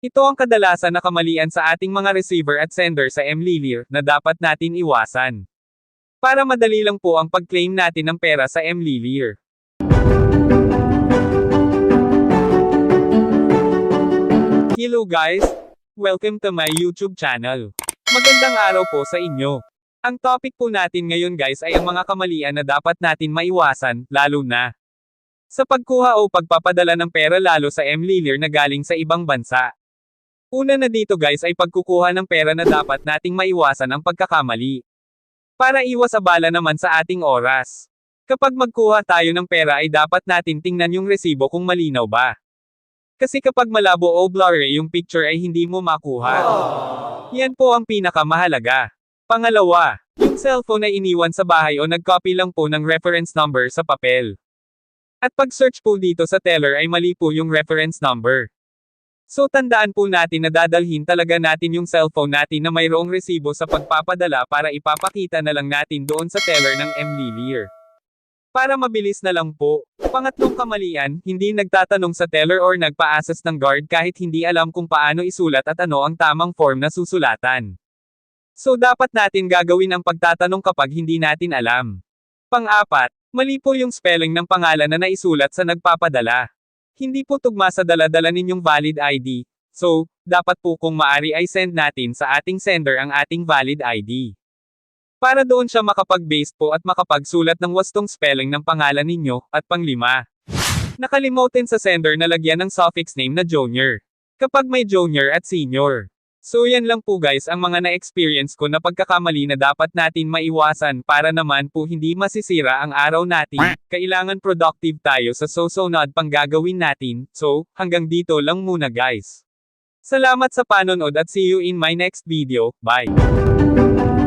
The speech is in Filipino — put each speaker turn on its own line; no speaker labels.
Ito ang kadalasan na kamalian sa ating mga receiver at sender sa MLelir na dapat natin iwasan. Para madali lang po ang pag-claim natin ng pera sa MLelir. Hello guys! Welcome to my YouTube channel. Magandang araw po sa inyo. Ang topic po natin ngayon guys ay ang mga kamalian na dapat natin maiwasan, lalo na sa pagkuha o pagpapadala ng pera lalo sa MLelir na galing sa ibang bansa. Una na dito guys ay pagkukuha ng pera na dapat nating maiwasan ang pagkakamali. Para iwas abala naman sa ating oras. Kapag magkuha tayo ng pera ay dapat natin tingnan yung resibo kung malinaw ba. Kasi kapag malabo o blurry yung picture ay hindi mo makuha. Yan po ang pinakamahalaga. Pangalawa, yung cellphone ay iniwan sa bahay o nag-copy lang po ng reference number sa papel. At pag-search po dito sa teller ay mali po yung reference number. So tandaan po natin na dadalhin talaga natin yung cellphone natin na mayroong resibo sa pagpapadala para ipapakita na lang natin doon sa teller ng MLelir. Para mabilis na lang po. Pangatlong kamalian, hindi nagtatanong sa teller or nagpa-assess ng guard kahit hindi alam kung paano isulat at ano ang tamang form na susulatan. So dapat natin gagawin ang pagtatanong kapag hindi natin alam. Pang-apat, mali po yung spelling ng pangalan na naisulat sa nagpapadala. Hindi po tugma sa daladala ninyong valid ID. So, dapat po kung maari ay send natin sa ating sender ang ating valid ID. Para doon siya makapag-base po at makapagsulat ng wastong spelling ng pangalan ninyo, at panglima. Nakalimutin sa sender na lagyan ng suffix name na junior. Kapag may junior at senior. So yan lang po guys ang mga na-experience ko na pagkakamali na dapat natin maiwasan para naman po hindi masisira ang araw natin. Kailangan productive tayo sa sosunod pang gagawin natin. So, hanggang dito lang muna guys. Salamat sa panonood at see you in my next video. Bye!